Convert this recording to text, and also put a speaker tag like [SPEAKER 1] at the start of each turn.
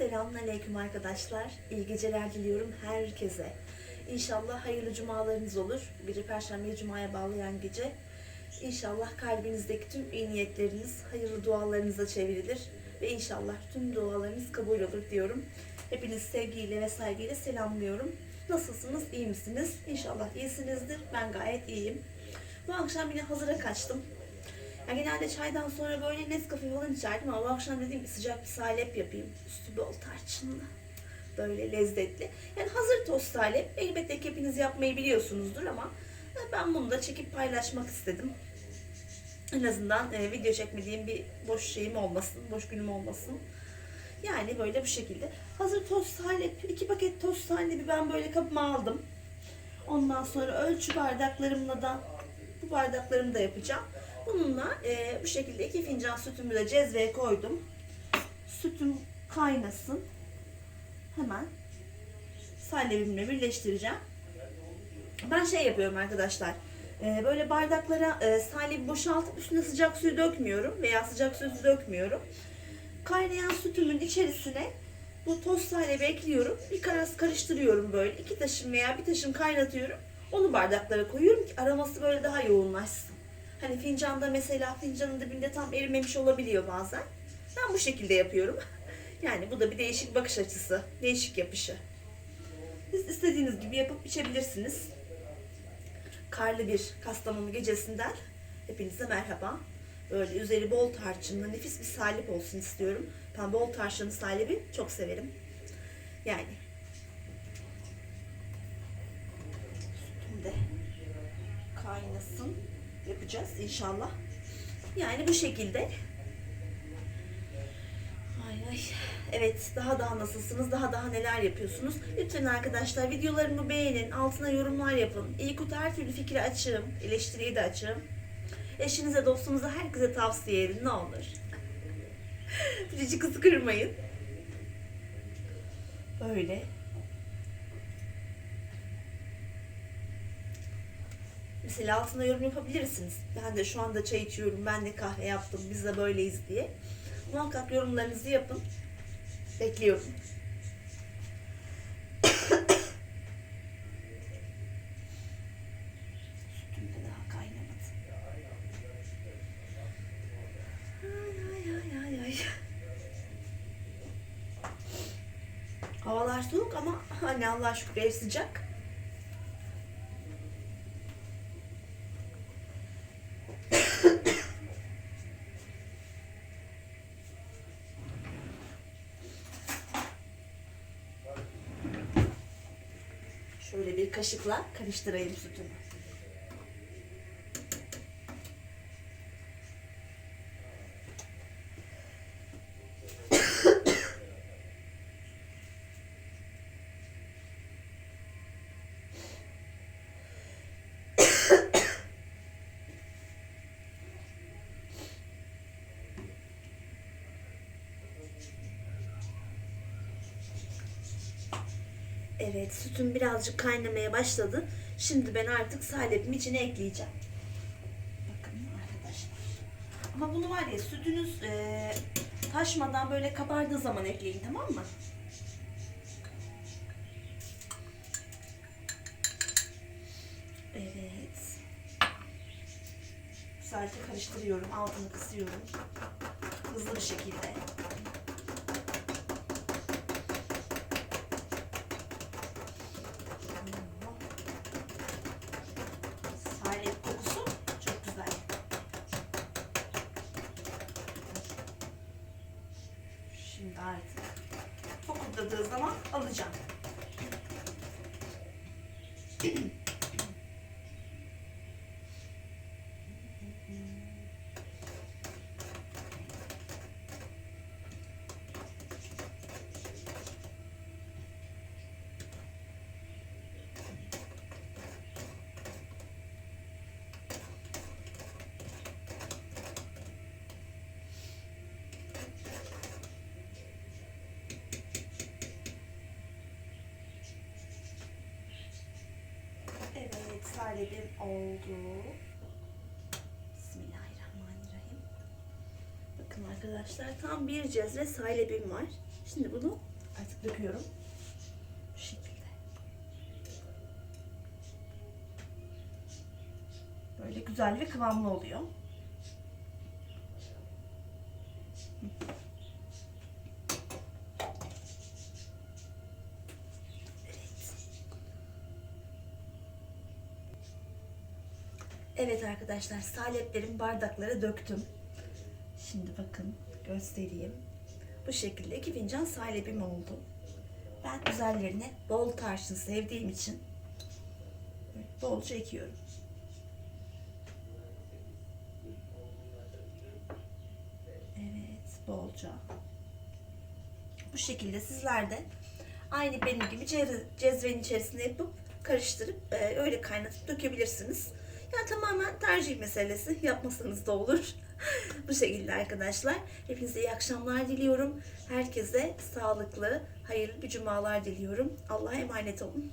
[SPEAKER 1] Selamünaleyküm arkadaşlar. İyi geceler diliyorum herkese. İnşallah hayırlı cumalarınız olur. Biri Perşembe Cuma'ya bağlayan gece. İnşallah kalbinizdeki tüm iyi niyetleriniz hayırlı dualarınıza çevrilir. Ve inşallah tüm dualarınız kabul olur diyorum. Hepinizi sevgiyle ve saygıyla selamlıyorum. Nasılsınız? İyi misiniz? İnşallah iyisinizdir. Ben gayet iyiyim. Bu akşam yine hazıra kaçtım. Ya genelde çaydan sonra böyle Nescafe falan içerdim ama bu akşam dedim ki sıcak bir salep yapayım. Üstü bol tarçınlı. Böyle lezzetli. Yani hazır toz salep. Elbette ki hepiniz yapmayı biliyorsunuzdur ama ben bunu da çekip paylaşmak istedim. En azından e, video çekmediğim bir boş şeyim olmasın, boş günüm olmasın. Yani böyle bu şekilde. Hazır toz salep, iki paket toz salebi ben böyle kabıma aldım. Ondan sonra ölçü bardaklarımla da bu bardaklarımı da yapacağım. Bununla e, bu şekilde iki fincan sütümü de cezveye koydum. Sütüm kaynasın. Hemen salebimle birleştireceğim. Ben şey yapıyorum arkadaşlar. e, böyle bardaklara e, salebi boşaltıp üstüne sıcak suyu dökmüyorum veya sıcak suyu dökmüyorum. Kaynayan sütümün içerisine bu toz salebi ekliyorum. Bir karas karıştırıyorum böyle. iki taşım veya bir taşım kaynatıyorum. Onu bardaklara koyuyorum ki aroması böyle daha yoğunlaşsın. Hani fincanda mesela fincanın dibinde tam erimemiş olabiliyor bazen. Ben bu şekilde yapıyorum. Yani bu da bir değişik bakış açısı, değişik yapışı. Siz istediğiniz gibi yapıp içebilirsiniz. Karlı bir Kastamonu gecesinden hepinize merhaba. Böyle üzeri bol tarçınlı nefis bir salep olsun istiyorum. Ben bol tarçınlı salebi çok severim. Yani sütüm de kaynasın yapacağız inşallah. Yani bu şekilde. Ay ay. Evet daha daha nasılsınız? Daha daha neler yapıyorsunuz? Lütfen arkadaşlar videolarımı beğenin. Altına yorumlar yapın. İyi kötü her türlü fikri açığım. Eleştiriyi de açığım. Eşinize, dostunuza, herkese tavsiye edin ne olur. Cici kızı kırmayın. Böyle. Mesela altına yorum yapabilirsiniz. Ben de şu anda çay içiyorum, ben de kahve yaptım, biz de böyleyiz diye. Muhakkak yorumlarınızı yapın. Bekliyorum. Havalar soğuk ama hani Allah şükür ev sıcak. Şöyle bir kaşıkla karıştırayım sütümü. Evet, sütüm birazcık kaynamaya başladı. Şimdi ben artık salepimi içine ekleyeceğim. Bakın arkadaşlar. Ama bunu var ya sütünüz eee, taşmadan böyle kabardığı zaman ekleyin tamam mı? Evet. Güzelce karıştırıyorum. Altını kısıyorum. Hızlı bir şekilde. Salep kokusu çok güzel. Şimdi artık fokurdadığı zaman alacağım. Salepim oldu. Bismillahirrahmanirrahim. Bakın arkadaşlar tam bir cezve salebim var. Şimdi bunu artık döküyorum. Bu şekilde. Böyle güzel ve kıvamlı oluyor. Evet arkadaşlar saleplerin bardaklara döktüm. Şimdi bakın göstereyim. Bu şekilde iki fincan salepim oldu. Ben üzerlerine bol tarçın sevdiğim için bolca ekiyorum. Evet bolca. Bu şekilde sizler de aynı benim gibi cez- cezvenin içerisine yapıp karıştırıp e, öyle kaynatıp dökebilirsiniz. Yani tamamen tercih meselesi. Yapmasanız da olur. Bu şekilde arkadaşlar. Hepinize iyi akşamlar diliyorum. Herkese sağlıklı, hayırlı bir cumalar diliyorum. Allah'a emanet olun.